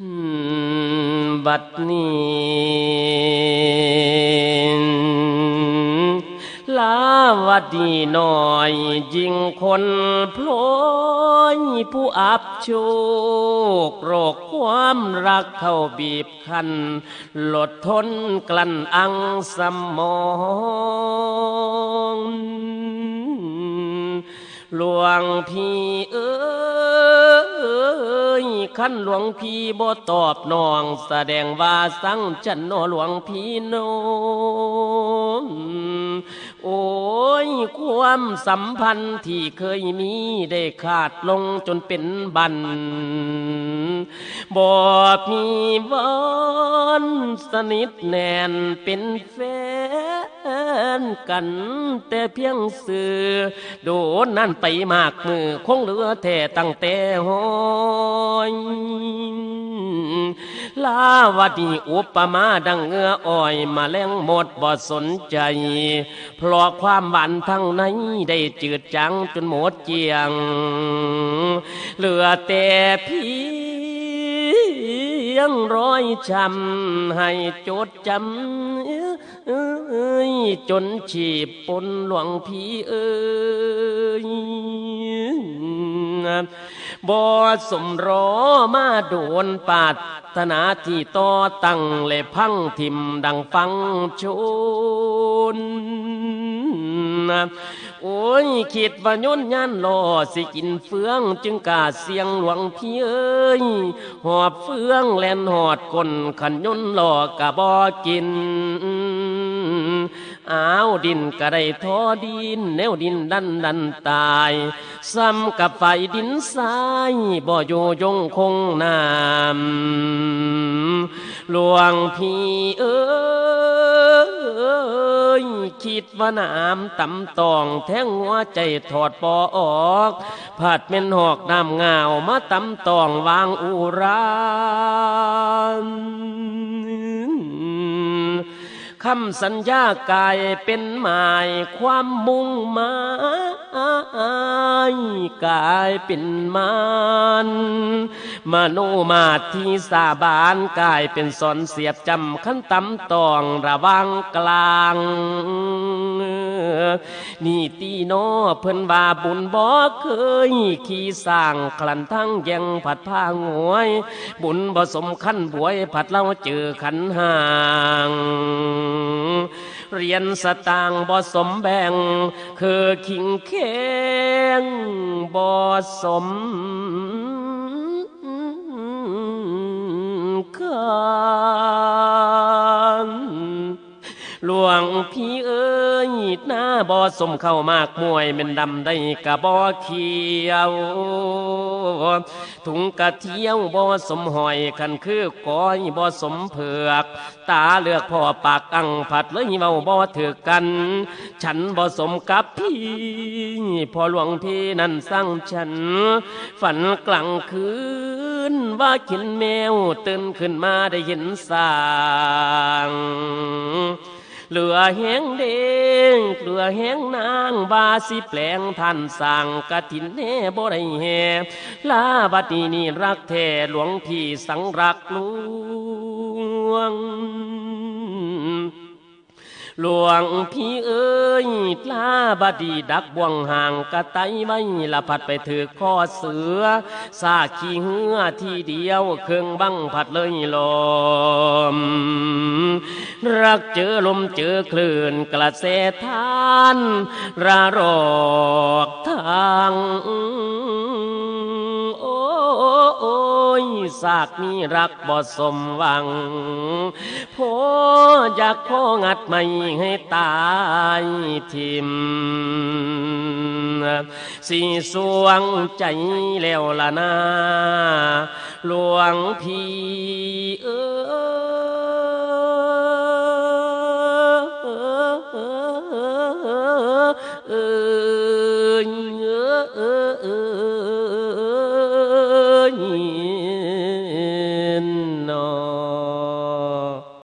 บัดนี้ลาวดีน่อยยิงคนพลอยผู้อับโชคโรคความรักเข้าบีบคั้นหลดทนกลั้นอังสมองหลวงพี่เอ้ย ขั้นหลวงพี่บ่ตอบน้อง แสดงว่าสั่งฉันนอหลวงพี่น้โอ้ยความสัมพันธ์ที่เคยมีได้ขาดลงจนเป็นบัน บ่มีวันสนิทแน่นเป็นแฟนกันแต่เพียงสื่อโดนนั่นไปมากมือคงเหลือแต่ตั้งแต่หอยลาวดีอุปมาดังเงืออ้อยมาแล้งหมดบ่สนใจ เพราะความหวานทั้งในได้จืดจางจนหมดเจียง เหลือแต่พี่ ยังร้อยจำให้จดจำจนฉีบปนหลวงพี่เอ้ยบ่สมรอมาโดนปาดธนาที่ต่อตั้งและพังทิมดังฟังชน โอ้ยคิดว่าย่นยันรอสิกินเฟือง จึงกาเสียงหลวงพี่เอ้ยหอบเฟืองแลนหอดคนขันย่นรอกะบ่กิน อ้าวดินก็ได้ทอดิน แนวดินดันดันตายซ้ำกับไฟดินทรายบ่อยู่ยงคงนามหลวงพี่เอ้ยคิดว่าน้ำตำตองแทงหัวใจถอดปอออกผัดเป็นหอกน้ำเงามาตำตองวางอุรา คำสัญญากายเป็นหมายความมุ่งหมาย กายเป็นมานมโนมาที่สาบานกายเป็นสอนเสียบจำขั้นตำตองระวังกลาง นี่ตีโนอเพิ่นว่าบุญบ่เคยขี่สร้างคลันทั้งยังผัดผ้างวย บุญบ่สมขั้นบวยผัดเล่าเจอขันห่าง เรียนสตางค์บ่สมแบ่ง คือขิงเค้งบ่สมกันหลวงพี่เอ้ยหน้าบ่อสมเข้ามากมวยเป็นดำได้กะบ่อเขียว ถุงกะเที่ยวบ่สมหอยคันคือก้อยบ่สมเผือก ตาเลือกพ่อปากอังผัดเลยเมาบ่ถือกัน ฉันบ่สมกับพี่พอหลวงพี่นั่นสร้างฉัน ฝันกลางคืนว่ากินแมวตื่นขึ้นมาได้เห็นสาง เหลือแห้งเด้งเหลือแห้งนางบาสิแปลงท่านสั่งกะถินแน่บ่ได้แห่ลาบัดนี้นี่รักแท้หลวงพี่สังรักลวง หลวงพี่เอ้ยลาบดีดักบ่วงห่างกะไตไว้ละพัดไปถือข้อเสือซาขี้เหือทีเดียวเครื่องบังผัดเลยลมรักเจอลมเจอคลื่นกระแสทานระรอกทาง สากมีรักบ่สมหวังโพออยากโองัดไม่ให้ตายทิมสีสวงใจแล้วละนาหลวงพี่เออเออ